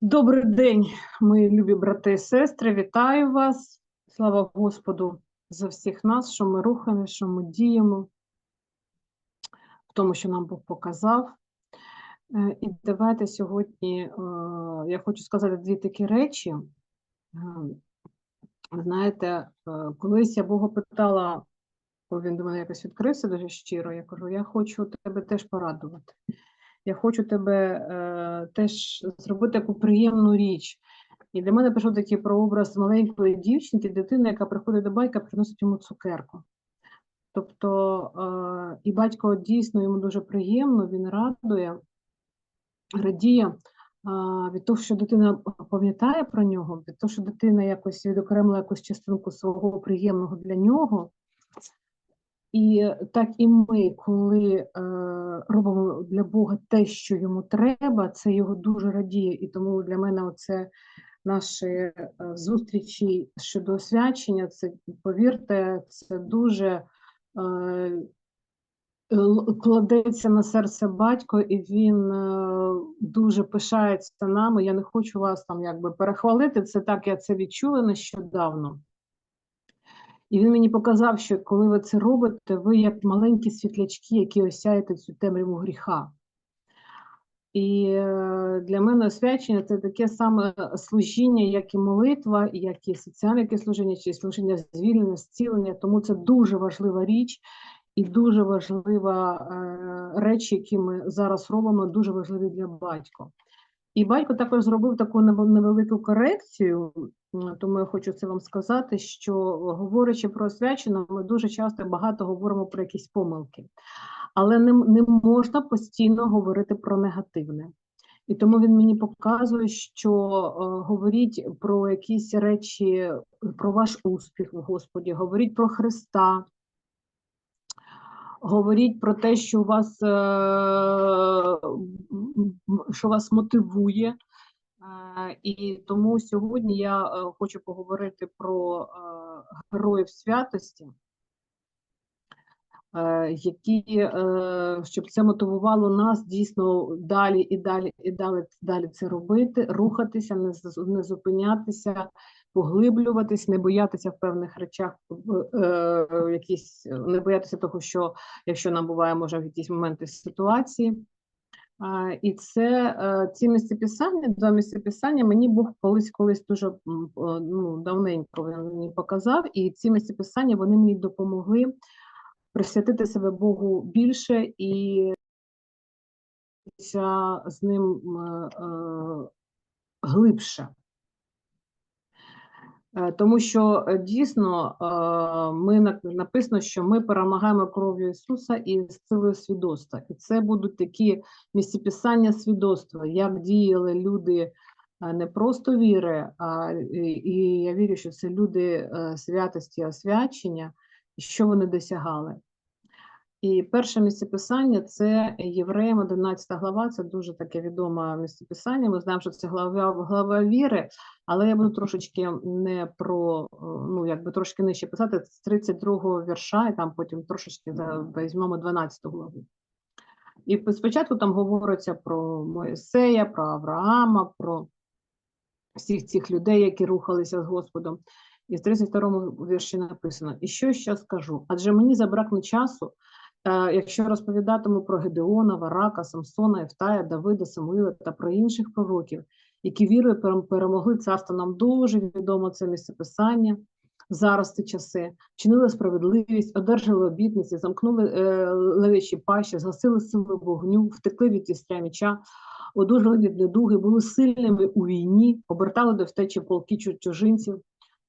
Добрий день, мої любі брати і сестри. Вітаю вас. Слава Господу за всіх нас, що ми рухаємо, що ми діємо в тому, що нам Бог показав. Е, І давайте сьогодні е, я хочу сказати дві такі речі. Е, Знаєте, колись я Бога питала, бо він до мене якось відкрився дуже щиро. Я кажу: я хочу тебе теж порадувати. Я хочу тебе е, теж зробити таку приємну річ. І для мене пішов такий прообраз маленької дівчинки, дитини, яка приходить до батька, приносить йому цукерку. Тобто, е, і батько дійсно йому дуже приємно, він радує, радіє е, від того, що дитина пам'ятає про нього, від того, що дитина якось відокремила якусь частинку свого приємного для нього. І так і ми, коли е, робимо для Бога те, що йому треба, це його дуже радіє. І тому для мене оце наші е, зустрічі щодо освячення, це, повірте, це дуже е, кладеться на серце батько, і він е, дуже пишається нами. Я не хочу вас там якби перехвалити. Це так, я це відчула нещодавно. І він мені показав, що коли ви це робите, ви як маленькі світлячки, які осяєте цю темряву гріха. І е, для мене освячення це таке саме служіння, як і молитва, як і соціальне яке служіння, чи служіння звільнення, зцілення. Тому це дуже важлива річ і дуже важлива е, речі, які ми зараз робимо, дуже важливі для батька. І батько також зробив таку нев- невелику корекцію, тому я хочу це вам сказати, що говорячи про освячення, ми дуже часто багато говоримо про якісь помилки, але не, не можна постійно говорити про негативне. І тому він мені показує, що е, говоріть про якісь речі, про ваш успіх в Господі, говоріть про Христа, говоріть про те, що вас, е, що вас мотивує. Е, І тому сьогодні я е, хочу поговорити про героїв святості, які, щоб це мотивувало нас дійсно далі і далі і далі, далі це робити, рухатися, не зупинятися, поглиблюватись, не боятися в певних речах, е, якісь, не боятися того, що якщо нам буває, може в якісь моменти ситуації. І це е, ці місцеписання, два місцеписання мені Бог колись колись дуже ну, давненько мені показав, і ці місцеписання вони мені допомогли присвятити себе Богу більше і з ним е, е, глибше. Е, Тому що е, дійсно е, ми на- написано, що ми перемагаємо кров'ю Ісуса і силою свідоцтва. І це будуть такі місцеписання свідоцтва, як діяли люди не просто віри, а і, я вірю, що це люди святості, освячення, що вони досягали. І перше місцеписання це Євреям 11 глава, це дуже таке відоме місцеписання. Ми знаємо, що це глава, глава віри, але я буду трошечки не про, ну якби трошки нижче писати з 32 вірша, і там потім трошечки за- візьмемо 12 главу. І спочатку там говориться про Моїсея, про Авраама, про всіх цих людей, які рухалися з Господом. І в 32 вірші написано: І що ще скажу? Адже мені забракне часу, якщо розповідатиму про Гедеона, Варака, Самсона, Ефтая, Давида, Самуїла та про інших пророків, які вірою перемогли царство. Нам дуже відомо це місцеписання. Зараз ці часи чинили справедливість, одержали обітниці, замкнули е, левичі пащі, згасили сили вогню, втекли від тістря меча, одужали від недуги, були сильними у війні, обертали до втечі полки чужинців.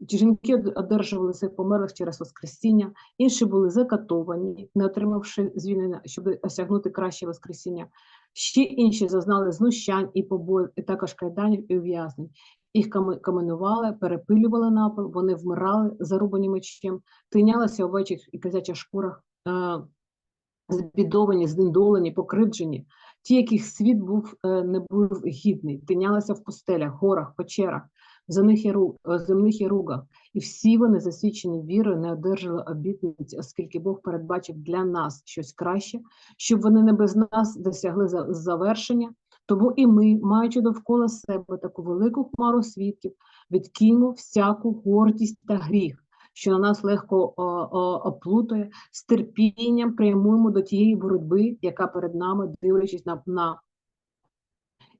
Жінки од- одержували своїх померлих через Воскресіння, інші були закатовані, не отримавши звільнення, щоб осягнути краще Воскресіння. Ще інші зазнали знущань і побоїв, і також кайданів і ув'язнень. Їх каменували, перепилювали напил, вони вмирали, зарубані мечем, тинялися у овечих і козячих шкурах, е, збідовані, знедолені, покривджені. Ті, яких світ був е, не був гідний, тинялися в пустелях, горах, печерах, земних і ру- е, земних і ругах, і всі вони, засвідчені вірою, не одержали обітниці, оскільки Бог передбачив для нас щось краще, щоб вони не без нас досягли за- завершення, Тому і ми, маючи довкола себе таку велику хмару свідків, відкиньмо всяку гордість та гріх, що на нас легко о, оплутує, з терпінням прямуємо до тієї боротьби, яка перед нами, дивлячись на, на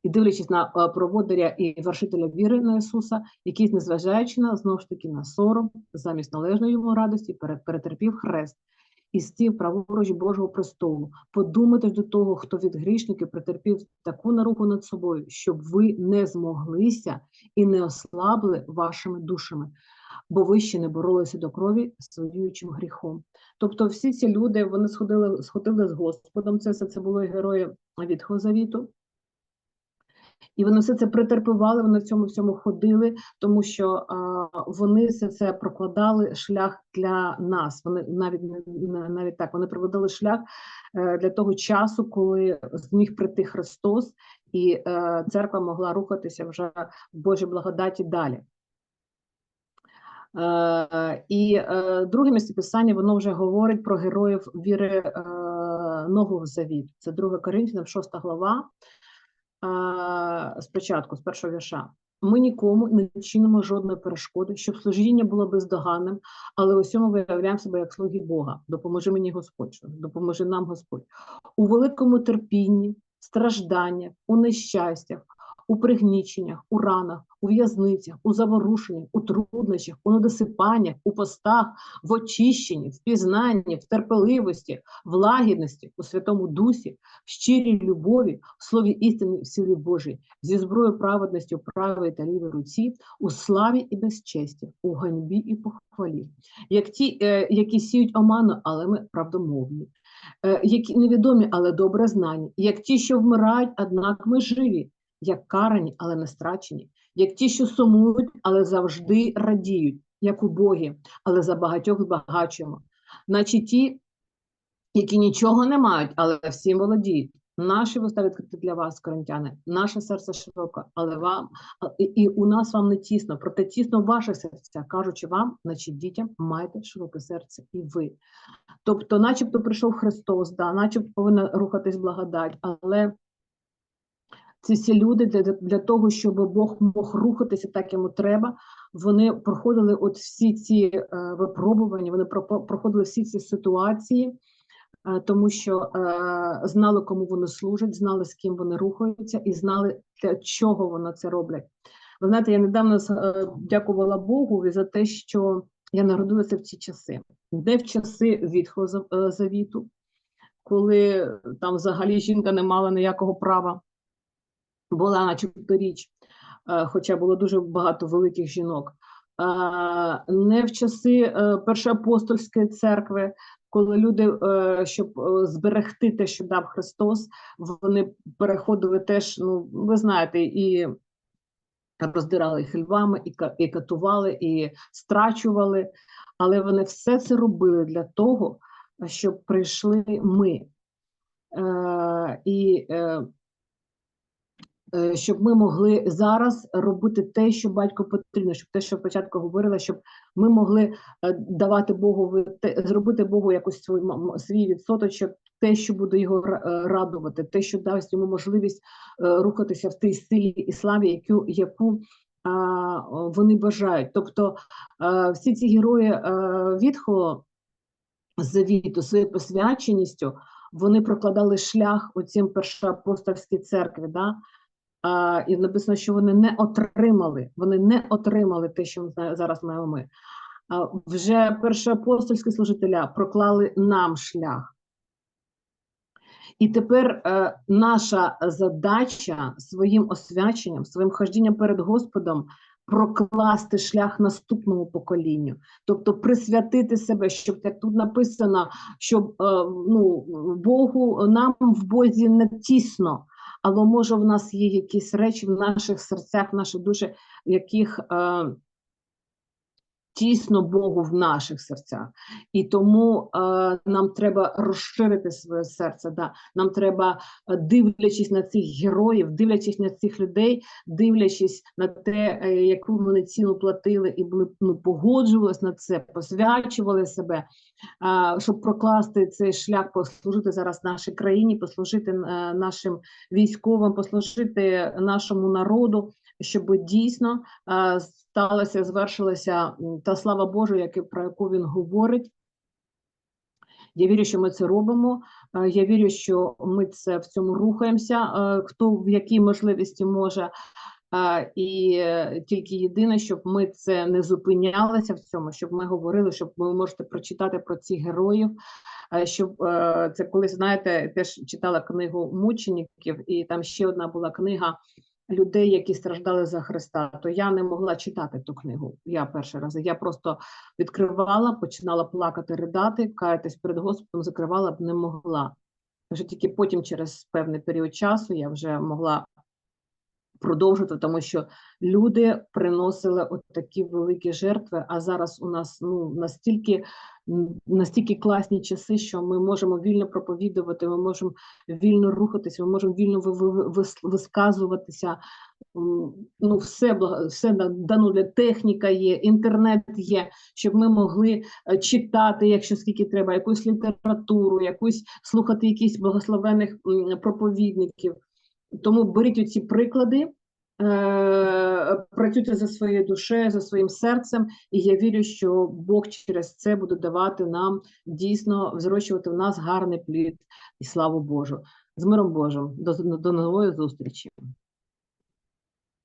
і дивлячись на е, проводиря і вершителя віри на Ісуса, який, незважаючи на знову ж таки на сором, замість належної йому радості, перетерпів хрест і стів праворуч Божого престолу. Подумайте до того, хто від грішників претерпів таку наругу над собою, щоб ви не змоглися і не ослабли вашими душами, бо ви ще не боролися до крові з воюючим гріхом. Тобто, всі ці люди вони сходили, сходили з Господом. Це все це були герої Ветхого Завіту. І вони все це претерпівали, вони в цьому всьому ходили, тому що а, вони все це прокладали шлях для нас. Вони навіть навіть так вони прокладали шлях е, для того часу, коли зміг прийти Христос, і е, церква могла рухатися вже в Божій благодаті далі. Е, і е, друге місцеписання воно вже говорить про героїв віри е, Нового Завіту. Це 2 Коринфянам, 6 глава. Спочатку, з першого вірша. Ми нікому не чинимо жодної перешкоди, щоб служіння було бездоганним, але усьому виявляємо себе як слуги Бога. Допоможи мені Господь, допоможи нам Господь. У великому терпінні, стражданнях, у нещастях, у пригніченнях, у ранах, у в'язницях, у заворушеннях, у труднощах, у недосипаннях, у постах, в очищенні, в пізнанні, в терпеливості, в лагідності, у Святому Дусі, в щирій любові, в слові істини в силі Божій, зі зброєю праведності у правій та лівій руці, у славі і безчесті, у ганьбі і похвалі, як ті, е, які сіють оману, але ми правдомовні, е, які невідомі, але добре знані, як ті, що вмирають, однак ми живі, як карані, але не страчені, як ті, що сумують, але завжди радіють, як убогі, але за багатьох збагачуємо, наче ті, які нічого не мають, але всім володіють. Наші вуста відкриті для вас, коринтяни, наше серце широке, але вам і, у нас вам не тісно, проте тісно ваше серця, кажучи вам, значить дітям, майте широке серце і ви. Тобто, начебто прийшов Христос, да, начебто повинна рухатись благодать, але ці всі люди для, для того, щоб Бог мог рухатися так, йому треба, вони проходили от всі ці е, випробування, вони пропо- проходили всі ці ситуації, е, тому що е, знали, кому вони служать, знали, з ким вони рухаються, і знали, для чого вони це роблять. Ви знаєте, я недавно е, дякувала Богу за те, що я народилася в ці часи, не в часи Відхого е, завіту, коли там взагалі жінка не мала ніякого права була начебто річ, е, хоча було дуже багато великих жінок. Е, Не в часи е, першоапостольської церкви, коли люди, щоб зберегти те, що дав Христос, вони переходили теж, ну ви знаєте, і роздирали їх львами, і катували, і страчували. Але вони все це робили для того, щоб прийшли ми. І щоб ми могли зараз робити те, що батько потрібно, щоб те, що спочатку говорила, щоб ми могли е, давати Богу зробити Богу якось свій, свій відсоточок, те, що буде його е, радувати, те, що дасть йому можливість е, рухатися в тій силі і славі, яку, яку вони бажають. Тобто е, всі ці герої е, Відхого завіту своєю посвяченістю вони прокладали шлях у оцім першоапостольській церкві. Да? А, і написано, що вони не отримали, вони не отримали те, що зараз маємо ми. А, вже першоапостольські служителя проклали нам шлях. І тепер е, наша задача своїм освяченням, своїм хождінням перед Господом прокласти шлях наступному поколінню, тобто присвятити себе, щоб як тут написано, щоб е, ну, Богу нам в Бозі не тісно, але може в нас є якісь речі в наших серцях, в нашій душі, в яких е, тісно Богу в наших серцях. І тому е, нам треба розширити своє серце. Да? Нам треба, е, дивлячись на цих героїв, дивлячись на цих людей, дивлячись на те, е, яку вони ціну платили, і були ну, погоджувалися на це, посвячували себе, а, щоб прокласти цей шлях, послужити зараз нашій країні, послужити е, нашим військовим, послужити нашому народу, щоб дійсно е, сталося, звершилася та слава Божа, яке, про яку він говорить. Я вірю, що ми це робимо. Е, Я вірю, що ми це в цьому рухаємося. е, Хто в якій можливості може. І тільки єдине, щоб ми це не зупинялися в цьому, щоб ми говорили, щоб ви можете прочитати про цих героїв. Щоб це колись знаєте, теж читала книгу мучеників, і там ще одна була книга людей, які страждали за Христа. То я не могла читати ту книгу. Я перший раз. Я просто відкривала, починала плакати, ридати, каятись перед Господом, закривала б не могла. Вже тільки потім, через певний період часу, я вже могла продовжити, тому що люди приносили от такі великі жертви. А зараз у нас ну настільки настільки класні часи, що ми можемо вільно проповідувати, ми можемо вільно рухатися, ми можемо вільно ви- ви- ви- вис- висказуватися. Ну, все все дано для техніка є, інтернет є, щоб ми могли е, читати, якщо скільки треба, якусь літературу, якусь слухати якісь благословених проповідників. Тому беріть оці приклади, е, працюйте за своєю душею, за своїм серцем, і я вірю, що Бог через це буде давати нам дійсно взрощувати в нас гарний плід і славу Божу. З миром Божим. До, до нової зустрічі.